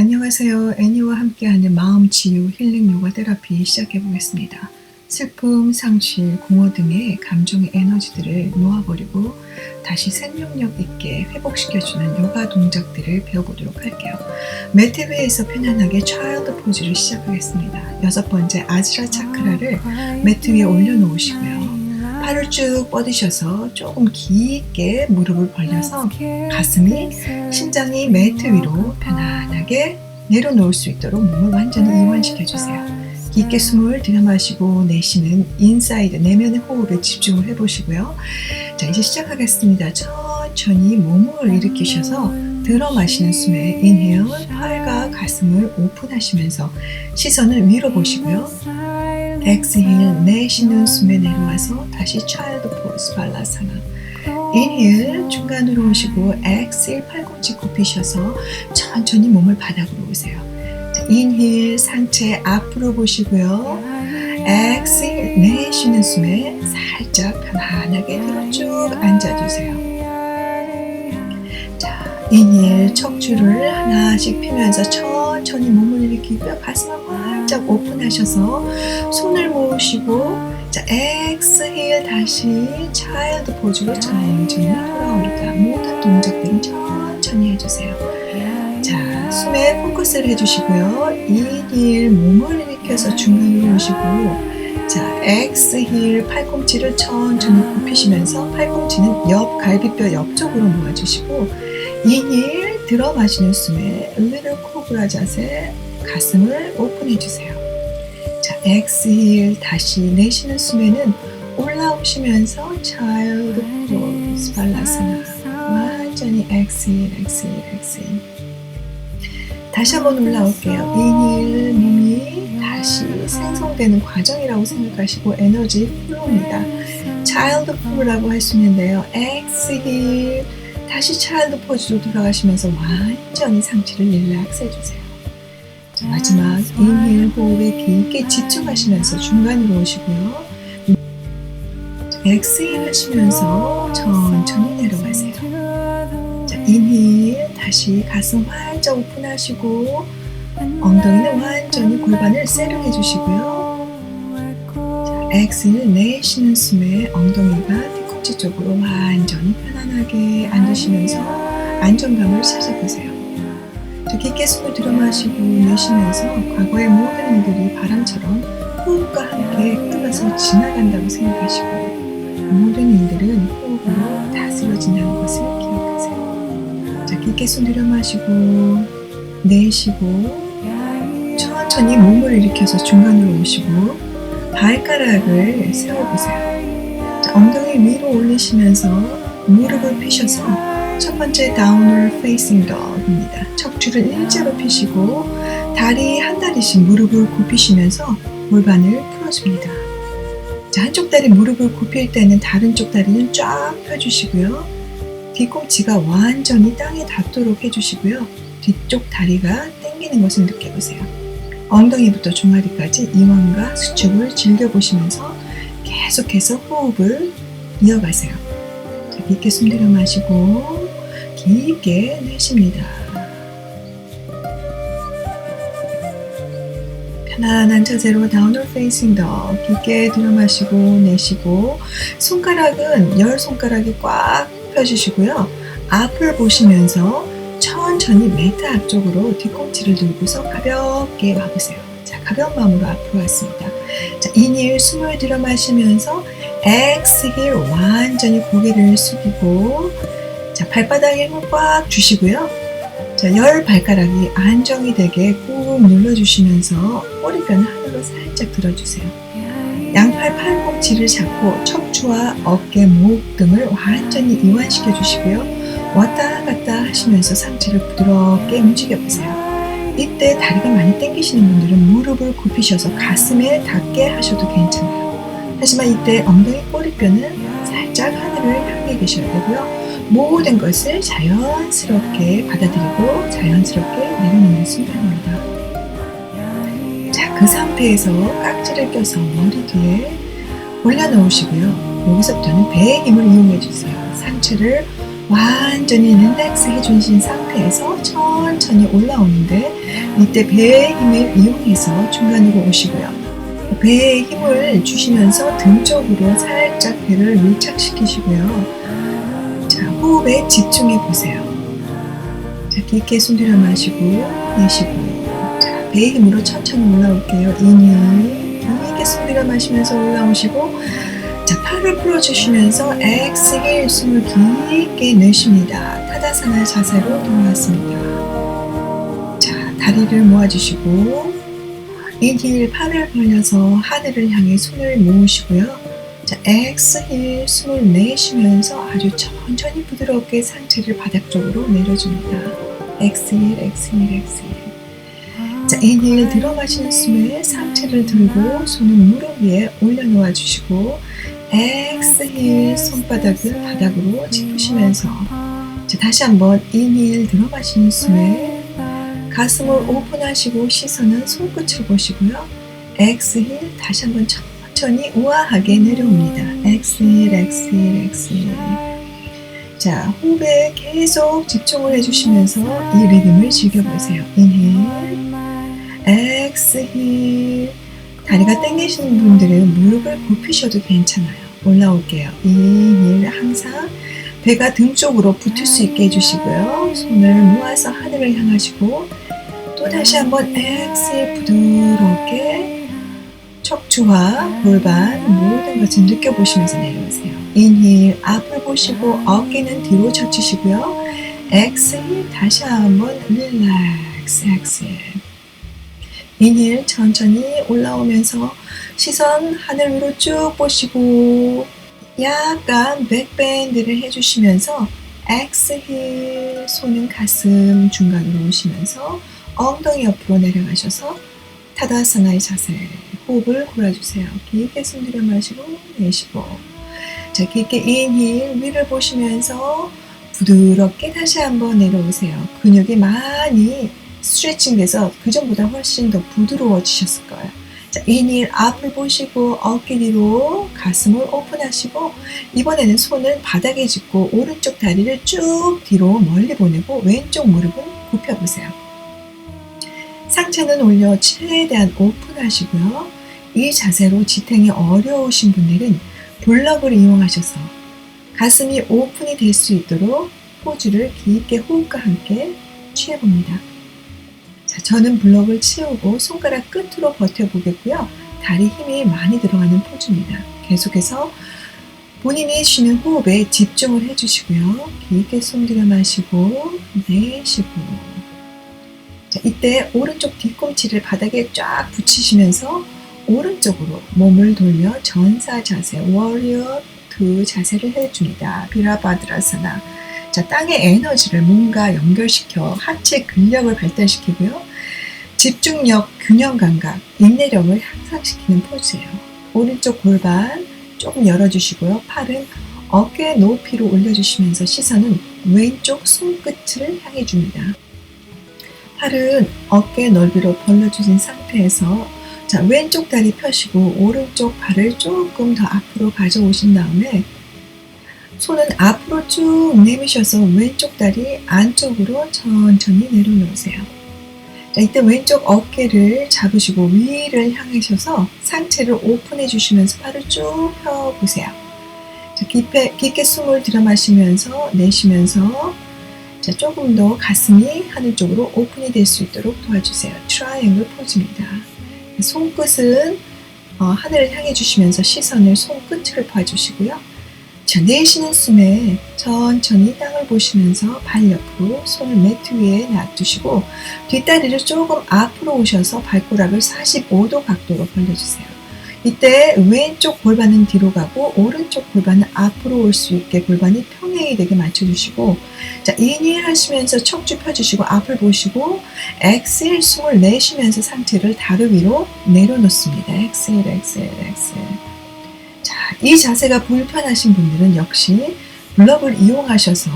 안녕하세요. 애니와 함께하는 마음 치유 힐링 요가 테라피 시작해 보겠습니다. 슬픔, 상실, 공허 등의 감정의 에너지들을 놓아버리고 다시 생명력 있게 회복시켜주는 요가 동작들을 배워보도록 할게요. 매트 위에서 편안하게 차일드 포즈를 시작하겠습니다. 여섯 번째 아지라 차크라를 매트 위에 올려놓으시고요. 팔을 쭉 뻗으셔서 조금 깊게 무릎을 벌려서 가슴이 심장이 매트 위로 편안하게 내려놓을 수 있도록 몸을 완전히 이완시켜 주세요. 깊게 숨을 들여마시고 내쉬는 인사이드 내면의 호흡에 집중을 해보시고요. 자 이제 시작하겠습니다. 천천히 몸을 일으키셔서 들어 마시는 숨에 인헤어 팔과 가슴을 오픈하시면서 시선을 위로 보시고요. 엑스힐 내쉬는 숨에 내려와서 다시 차일드 포즈 발라사나 인힐 중간으로 오시고 엑스힐 팔꿈치 굽히셔서 천천히 몸을 바닥으로 오세요. 자, 인힐 상체 앞으로 보시고요. 엑스힐 내쉬는 숨에 살짝 편안하게 쭉 앉아주세요. 자, 인힐 척추를 하나씩 피면서 천천히 몸을 일으키고요. 가슴을 활짝 오픈하셔서 손을 모으시고 자, 엑스힐 다시 차일드 포즈로 천천히 돌아옵니다. 모든 동작들은 천천히 해주세요. 자, 숨에 포커스를 해주시고요. 인힐 몸을 일으켜서 중간으로 오시고 자, 엑스힐 팔꿈치를 천천히 굽히시면서 팔꿈치는 옆 갈비뼈 옆쪽으로 모아주시고 인힐 들어 마시는 숨에 little 코브라 자세 가슴을 오픈해 주세요. 자, 엑스힐 다시 내쉬는 숨에는 올라오시면서 child pose 발라사나 완전히 엑스힐 엑스힐 엑스힐 다시 한번 올라올게요. 인힐 몸이 다시 생성되는 과정이라고 생각하시고 에너지 플로우입니다. child pose라고 할 수 있는데요. 엑스힐 다시 차일드 포즈로 돌아가시면서 완전히 상체를 릴렉스 해주세요. 자, 마지막 인힐 호흡에 깊게 집중하시면서 중간으로 오시고요. 엑스힐 하시면서 천천히 내려가세요. 자, 인힐 다시 가슴 활짝 오픈하시고 엉덩이는 완전히 골반을 세르해 주시고요. 자, 엑스힐 내쉬는 숨에 엉덩이가 뒤꿈치 쪽으로 완전히 편안하게 앉으시면서 안정감을 찾아보세요. 자, 깊게 숨을 들여마시고 내쉬면서 과거의 모든 일들이 바람처럼 호흡과 함께 흘러서 지나간다고 생각하시고 모든 일들은 호흡으로 다스려진다는 것을 기억하세요. 자, 깊게 숨 들여마시고 내쉬고 천천히 몸을 일으켜서 중간으로 오시고 발가락을 세워보세요. 자, 엉덩이 위로 올리시면서 무릎을 펴셔서 첫 번째 다운을 페이싱 덕입니다. 척추를 일자로 펴시고 다리 한 다리씩 무릎을 굽히시면서 골반을 풀어줍니다. 자, 한쪽 다리 무릎을 굽힐 때는 다른 쪽 다리는 쫙 펴주시고요. 뒤꿈치가 완전히 땅에 닿도록 해주시고요. 뒤쪽 다리가 당기는 것을 느껴보세요. 엉덩이부터 종아리까지 이완과 수축을 즐겨보시면서 계속해서 호흡을 이어가세요. 자, 깊게 숨 들여 마시고 깊게 내쉽니다. 편안한 자세로 다운월 페이싱 더 깊게 들여 마시고 내쉬고 손가락은 열 손가락이 꽉 펴주시고요. 앞을 보시면서 천천히 매트 앞쪽으로 뒤꿈치를 들고서 가볍게 와보세요. 자, 가벼운 마음으로 앞으로 왔습니다. 자, 인힐 숨을 들여 마시면서 엑스힐 완전히 고개를 숙이고 자, 발바닥에 꽉 주시고요. 자, 열 발가락이 안정이 되게 꾹 눌러주시면서 꼬리뼈는 하늘로 살짝 들어주세요. 양팔 팔꿈치를 잡고 척추와 어깨, 목 등을 완전히 이완시켜 주시고요. 왔다 갔다 하시면서 상체를 부드럽게 움직여 보세요. 이때 다리가 많이 당기시는 분들은 무릎을 굽히셔서 가슴에 닿게 하셔도 괜찮아요. 하지만 이때 엉덩이 꼬리뼈는 살짝 하늘을 향해 계셔야 되고요. 모든 것을 자연스럽게 받아들이고 자연스럽게 내려놓는 순간입니다. 자, 그 상태에서 깍지를 껴서 머리 뒤에 올려놓으시고요. 여기서부터는 배의 힘을 이용해 주세요. 상체를 완전히 릴렉스 해주신 상태에서 천천히 올라오는데 이때 배의 힘을 이용해서 중간으로 오시고요. 배에 힘을 주시면서 등 쪽으로 살짝 배를 밀착시키시고요. 자, 호흡에 집중해 보세요. 자, 깊게 숨 들여 마시고 내쉬고 자, 배의 힘으로 천천히 올라올게요. 인휴 깊게 숨 들여 마시면서 올라오시고 자, 팔을 풀어주시면서 엑스힐 숨을 깊게 내쉽니다. 타다사나 자세로 돌아왔습니다. 자, 다리를 모아주시고 인힐 팔을 벌려서 하늘을 향해 손을 모으시고요. 자, 엑스힐 숨을 내쉬면서 아주 천천히 부드럽게 상체를 바닥 쪽으로 내려줍니다. 엑스힐, 엑스힐, 엑스힐. 자, 인힐 들어가시는 숨에 상체를 들고 손을 무릎 위에 올려놓아 주시고 엑스힐 손바닥을 바닥으로 짚으시면서 자, 다시 한번 인힐 들어가시는 숨에 가슴을 오픈하시고 시선은 손끝을 보시고요. 엑스힐 다시 한번 천천히 우아하게 내려옵니다. 엑스힐, 엑스힐, 엑스힐. 자, 호흡에 계속 집중을 해주시면서 이 리듬을 즐겨보세요. 인힐, 엑스힐. 다리가 당기시는 분들은 무릎을 굽히셔도 괜찮아요. 올라올게요. 인힐 항상 배가 등 쪽으로 붙을 수 있게 해주시고요. 손을 모아서 하늘을 향하시고 또 다시 한번 엑셀 부드럽게 척추와 골반 모든 것을 느껴보시면서 내려오세요. 인힐 앞을 보시고 어깨는 뒤로 젖히시고요. 엑셀 다시 한번 릴렉스 엑셀 인힐 천천히 올라오면서 시선 하늘 위로 쭉 보시고 약간 백밴드를 해주시면서 엑스힐 손은 가슴 중간으로 오시면서 엉덩이 옆으로 내려가셔서 타다사나의 자세 호흡을 골라주세요. 깊게 숨 들여 마시고 내쉬고 자 깊게 인힐 위를 보시면서 부드럽게 다시 한번 내려오세요. 근육이 많이 스트레칭 돼서 그전보다 훨씬 더 부드러워지셨을 거예요. 자, 인힐 앞을 보시고 어깨 뒤로 가슴을 오픈하시고 이번에는 손을 바닥에 짚고 오른쪽 다리를 쭉 뒤로 멀리 보내고 왼쪽 무릎은 굽혀보세요. 상체는 올려 최대한 오픈하시고요. 이 자세로 지탱이 어려우신 분들은 블럭을 이용하셔서 가슴이 오픈이 될 수 있도록 포즈를 깊게 호흡과 함께 취해봅니다. 자, 저는 블럭을 치우고 손가락 끝으로 버텨보겠고요. 다리 힘이 많이 들어가는 포즈입니다. 계속해서 본인이 쉬는 호흡에 집중을 해주시고요. 깊게 숨 들여 마시고 내쉬고 자, 이때 오른쪽 뒤꿈치를 바닥에 쫙 붙이시면서 오른쪽으로 몸을 돌려 전사 자세, 워리어 두 자세를 해줍니다. 비라바드라사나. 자, 땅의 에너지를 몸과 연결시켜 하체 근력을 발달시키고요. 집중력, 균형 감각, 인내력을 향상시키는 포즈예요. 오른쪽 골반 조금 열어주시고요. 팔은 어깨 높이로 올려주시면서 시선은 왼쪽 손끝을 향해 줍니다. 팔은 어깨 넓이로 벌려주신 상태에서 자, 왼쪽 다리 펴시고 오른쪽 발을 조금 더 앞으로 가져오신 다음에 손은 앞으로 쭉 내미셔서 왼쪽 다리 안쪽으로 천천히 내려놓으세요. 자, 이때 왼쪽 어깨를 잡으시고 위를 향하셔서 상체를 오픈해 주시면서 팔을 쭉 펴보세요. 자, 깊게, 깊게 숨을 들여 마시면서 내쉬면서 자, 조금 더 가슴이 하늘 쪽으로 오픈이 될 수 있도록 도와주세요. 트라이앵글 포즈입니다. 손끝은 어, 하늘을 향해 주시면서 시선을 손끝을 봐주시고요. 자, 내쉬는 숨에 천천히 땅을 보시면서 발 옆으로 손을 매트 위에 놔두시고 뒷다리를 조금 앞으로 오셔서 발꼬락을 45도 각도로 벌려주세요. 이때 왼쪽 골반은 뒤로 가고 오른쪽 골반은 앞으로 올 수 있게 골반이 평행이 되게 맞춰주시고 자 인힐 하시면서 척추 펴주시고 앞을 보시고 엑셀 숨을 내쉬면서 상체를 다리 위로 내려놓습니다. 엑셀 엑셀 엑셀 자이 자세가 불편하신 분들은 역시 블럭을 이용하셔서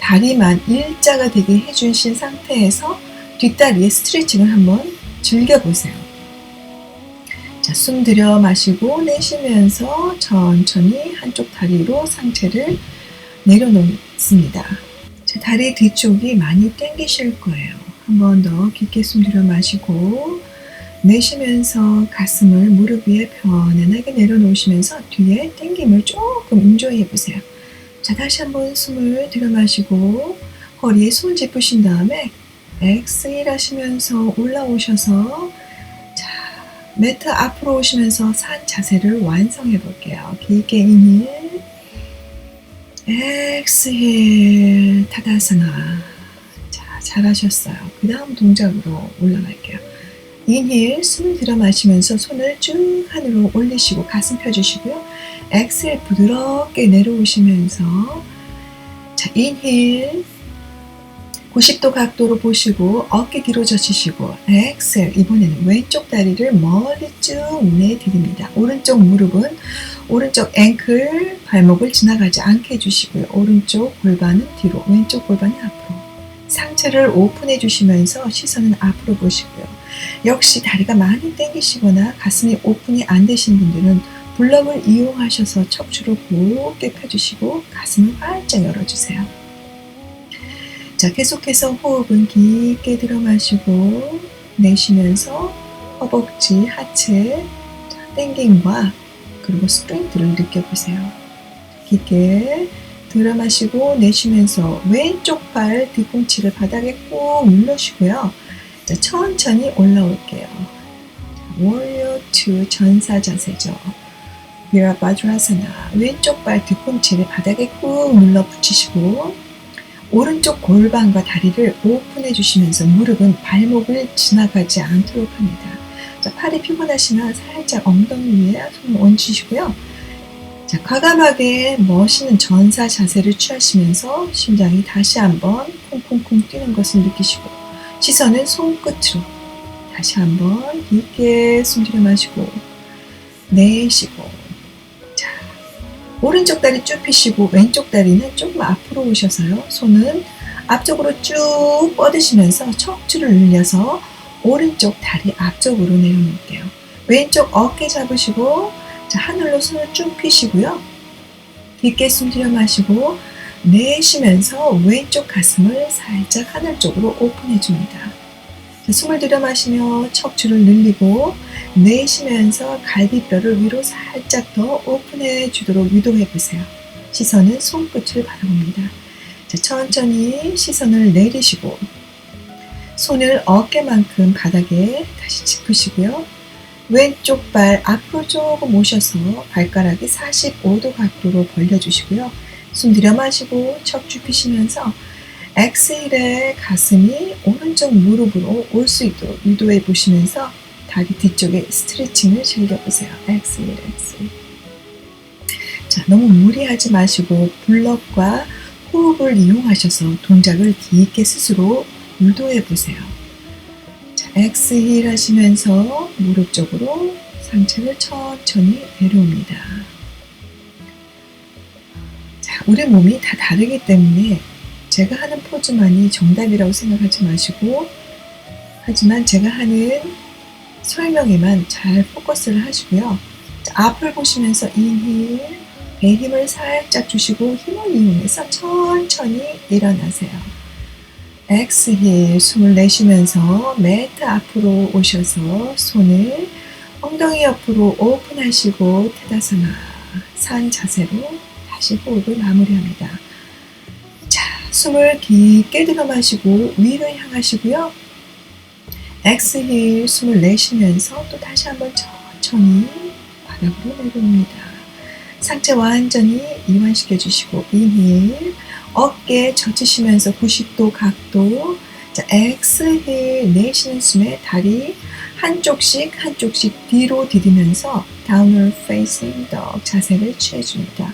다리만 일자가 되게 해주신 상태에서 뒷다리에 스트레칭을 한번 즐겨보세요. 자, 숨 들여 마시고 내쉬면서 천천히 한쪽 다리로 상체를 내려놓습니다. 자, 다리 뒤쪽이 많이 당기실 거예요. 한 번 더 깊게 숨 들여 마시고 내쉬면서 가슴을 무릎 위에 편안하게 내려놓으시면서 뒤에 당김을 조금 인조해 보세요. 자, 다시 한번 숨을 들여 마시고 허리에 손 짚으신 다음에 엑스일 하시면서 올라오셔서 자, 매트 앞으로 오시면서 산 자세를 완성해 볼게요. 길게 인힐 엑스힐 타다사나 자 잘하셨어요. 그 다음 동작으로 올라갈게요. 인힐 숨 들여 마시면서 손을 쭉 하늘로 올리시고 가슴 펴주시고요. 엑셀 부드럽게 내려오시면서 자 인힐 90도 각도로 보시고 어깨 뒤로 젖히시고 엑셀 이번에는 왼쪽 다리를 멀리 쭉 내드립니다. 오른쪽 무릎은 오른쪽 앵클 발목을 지나가지 않게 해주시고요. 오른쪽 골반은 뒤로 왼쪽 골반은 앞으로 상체를 오픈해 주시면서 시선은 앞으로 보시고요. 역시 다리가 많이 당기시거나 가슴이 오픈이 안 되신 분들은 블럭을 이용하셔서 척추를 곱게 펴주시고 가슴을 활짝 열어주세요. 자, 계속해서 호흡은 깊게 들어 마시고 내쉬면서 허벅지, 하체, 땡김과 그리고 스트레이트를 느껴보세요. 깊게 들어 마시고 내쉬면서 왼쪽 발 뒤꿈치를 바닥에 꾹 눌러주고요. 자, 천천히 올라올게요. 월요 2 전사 자세죠. 위라바드라사나 왼쪽 발 뒤꿈치를 바닥에 꾹 눌러 붙이시고 오른쪽 골반과 다리를 오픈해 주시면서 무릎은 발목을 지나가지 않도록 합니다. 자, 팔이 피곤하시면 살짝 엉덩이 위에 손을 얹으시고요. 자, 과감하게 멋있는 전사 자세를 취하시면서 심장이 다시 한번 콩콩콩 뛰는 것을 느끼시고 시선은 손끝으로 다시 한번 깊게 숨 들여 마시고 내쉬고 오른쪽 다리 쭉 펴시고 왼쪽 다리는 조금 앞으로 오셔서요. 손은 앞쪽으로 쭉 뻗으시면서 척추를 늘려서 오른쪽 다리 앞쪽으로 내려놓을게요. 왼쪽 어깨 잡으시고 자, 하늘로 손을 쭉 펴시고요. 깊게 숨 들여 마시고 내쉬면서 왼쪽 가슴을 살짝 하늘 쪽으로 오픈해 줍니다. 숨을 들여 마시며 척추를 늘리고 내쉬면서 갈비뼈를 위로 살짝 더 오픈해 주도록 유도해 보세요. 시선은 손끝을 바라봅니다. 자, 천천히 시선을 내리시고 손을 어깨만큼 바닥에 다시 짚으시고요. 왼쪽 발 앞으로 조금 오셔서 발가락이 45도 각도로 벌려주시고요. 숨 들여 마시고 척추 피시면서 엑셀의 가슴이 오른쪽 무릎으로 올 수 있도록 유도해 보시면서 다리 뒤쪽에 스트레칭을 즐겨보세요. 엑셀, 엑셀. 자, 너무 무리하지 마시고 블럭과 호흡을 이용하셔서 동작을 깊게 스스로 유도해 보세요. 자, 엑스힐 하시면서 무릎 쪽으로 상체를 천천히 내려옵니다. 자, 우리 몸이 다 다르기 때문에 제가 하는 포즈만이 정답이라고 생각하지 마시고 하지만 제가 하는 설명에만 잘 포커스를 하시고요. 자, 앞을 보시면서 인힐, 배 힘을 살짝 주시고 힘을 이용해서 천천히 일어나세요. 엑스힐 숨을 내쉬면서 매트 앞으로 오셔서 손을 엉덩이 옆으로 오픈하시고 테다사나 산 자세로 다시 호흡을 마무리합니다. 숨을 깊게 들어 마시고 위로 향하시고요. 엑스힐 숨을 내쉬면서 또 다시 한번 천천히 바닥으로 내려옵니다. 상체 완전히 이완시켜 주시고 인힐 어깨 젖히시면서 90도 각도 자, 엑스힐 내쉬는 숨에 다리 한쪽씩 한쪽씩 뒤로 디디면서 다운을 페이싱 덕 자세를 취해줍니다.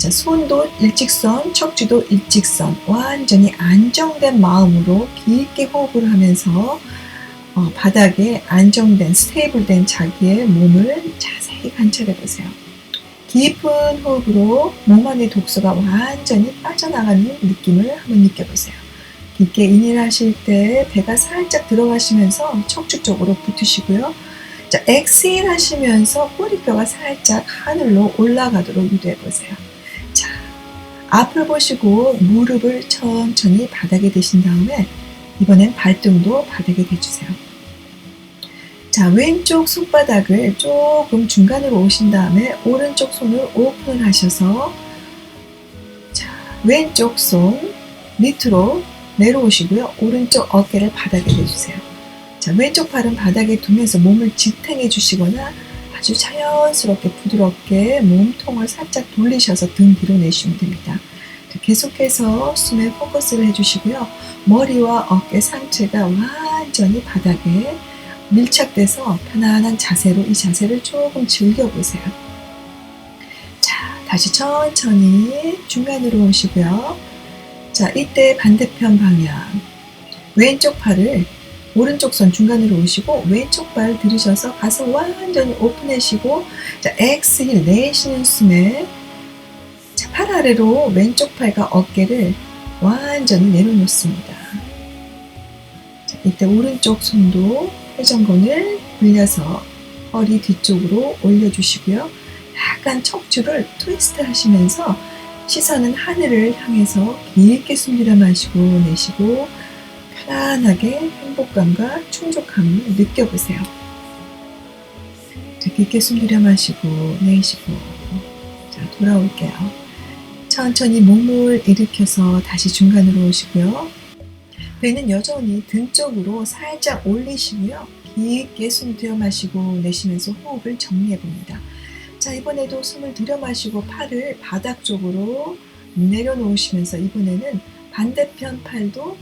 자, 손도 일직선, 척추도 일직선, 완전히 안정된 마음으로 깊게 호흡을 하면서 어, 바닥에 안정된, 스테이블된 자기의 몸을 자세히 관찰해 보세요. 깊은 호흡으로 몸 안의 독소가 완전히 빠져나가는 느낌을 한번 느껴보세요. 깊게 인일 하실 때 배가 살짝 들어가시면서 척추 쪽으로 붙으시고요. 자, 엑스일 하시면서 꼬리뼈가 살짝 하늘로 올라가도록 유도해 보세요. 앞을 보시고 무릎을 천천히 바닥에 대신 다음에 이번엔 발등도 바닥에 대주세요. 자, 왼쪽 손바닥을 조금 중간으로 오신 다음에 오른쪽 손을 오픈을 하셔서 자, 왼쪽 손 밑으로 내려오시고요. 오른쪽 어깨를 바닥에 대주세요. 자, 왼쪽 팔은 바닥에 두면서 몸을 지탱해 주시거나 아주 자연스럽게 부드럽게 몸통을 살짝 돌리셔서 등 뒤로 내시면 됩니다. 자, 계속해서 숨에 포커스를 해주시고요. 머리와 어깨 상체가 완전히 바닥에 밀착돼서 편안한 자세로 이 자세를 조금 즐겨보세요. 자, 다시 천천히 중간으로 오시고요. 자, 이때 반대편 방향. 왼쪽 팔을 오른쪽 손 중간으로 오시고 왼쪽 발 들으셔서 가슴 완전히 오픈하시고 자, 엑스힐 내쉬는 숨에 자, 팔 아래로 왼쪽 팔과 어깨를 완전히 내려놓습니다. 자, 이때 오른쪽 손도 회전근을 올려서 허리 뒤쪽으로 올려주시고요. 약간 척추를 트위스트 하시면서 시선은 하늘을 향해서 깊게 숨 들여 마시고 내쉬고 편안하게 행복감과 충족감을 느껴보세요. 자, 깊게 숨 들여 마시고 내쉬고 자, 돌아올게요. 천천히 몸을 일으켜서 다시 중간으로 오시고요. 배는 여전히 등 쪽으로 살짝 올리시고요. 깊게 숨 들여 마시고 내쉬면서 호흡을 정리해 봅니다. 자, 이번에도 숨을 들여 마시고 팔을 바닥 쪽으로 내려놓으시면서 이번에는 반대편 팔도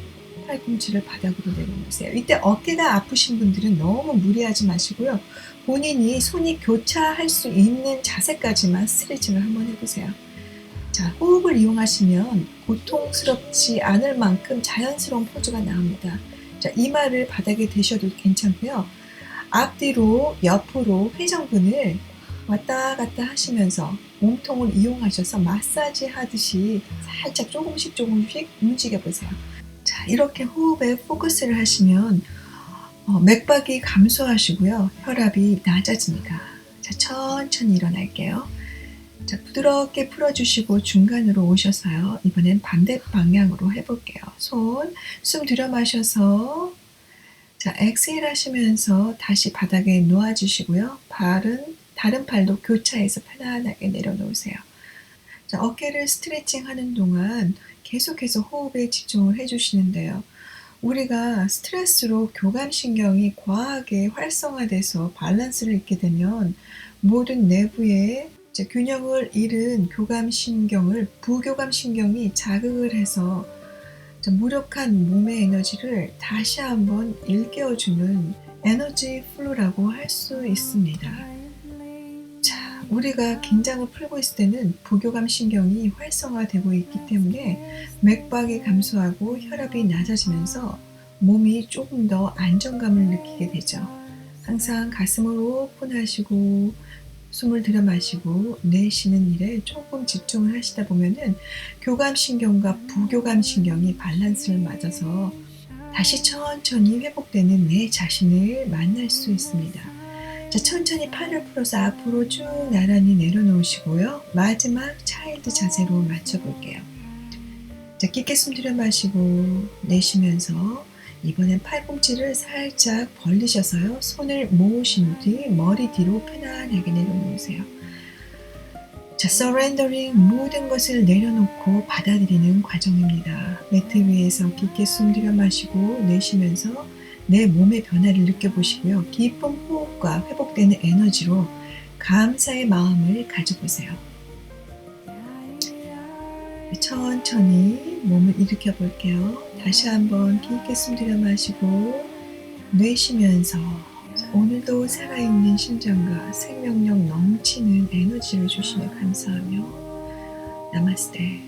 팔꿈치를 바닥으로 내려놓으세요. 이때 어깨가 아프신 분들은 너무 무리하지 마시고요. 본인이 손이 교차할 수 있는 자세까지만 스트레칭을 한번 해보세요. 자, 호흡을 이용하시면 고통스럽지 않을 만큼 자연스러운 포즈가 나옵니다. 자, 이마를 바닥에 대셔도 괜찮고요. 앞뒤로 옆으로 회전근을 왔다 갔다 하시면서 몸통을 이용하셔서 마사지 하듯이 살짝 조금씩 조금씩 움직여 보세요. 자, 이렇게 호흡에 포커스를 하시면 어, 맥박이 감소하시고요. 혈압이 낮아집니다. 자, 천천히 일어날게요. 자, 부드럽게 풀어주시고 중간으로 오셔서요. 이번엔 반대 방향으로 해볼게요. 손, 숨 들여 마셔서 자, 엑셀 하시면서 다시 바닥에 놓아주시고요. 발은 다른 팔도 교차해서 편안하게 내려놓으세요. 자, 어깨를 스트레칭 하는 동안 계속해서 호흡에 집중을 해주시는데요. 우리가 스트레스로 교감신경이 과하게 활성화돼서 밸런스를 잃게 되면 모든 내부의 균형을 잃은 교감신경을 부교감신경이 자극을 해서 무력한 몸의 에너지를 다시 한번 일깨워주는 에너지 플루라고 할 수 있습니다. 우리가 긴장을 풀고 있을 때는 부교감 신경이 활성화되고 있기 때문에 맥박이 감소하고 혈압이 낮아지면서 몸이 조금 더 안정감을 느끼게 되죠. 항상 가슴을 오픈하시고 숨을 들여 마시고 내쉬는 일에 조금 집중을 하시다 보면은 교감 신경과 부교감 신경이 밸런스를 맞아서 다시 천천히 회복되는 내 자신을 만날 수 있습니다. 자, 천천히 팔을 풀어서 앞으로 쭉 나란히 내려놓으시고요. 마지막 차일드 자세로 맞춰볼게요. 자, 깊게 숨 들여 마시고 내쉬면서 이번엔 팔꿈치를 살짝 벌리셔서요. 손을 모으신 뒤 머리 뒤로 편안하게 내려놓으세요. 자, surrendering 모든 것을 내려놓고 받아들이는 과정입니다. 매트 위에서 깊게 숨 들여 마시고 내쉬면서 내 몸의 변화를 느껴보시고요. 깊은 호흡과 회복되는 에너지로 감사의 마음을 가져보세요. 천천히 몸을 일으켜 볼게요. 다시 한번 깊게 숨 들여 마시고 내쉬면서 오늘도 살아있는 심장과 생명력 넘치는 에너지를 주시며 감사하며 나마스테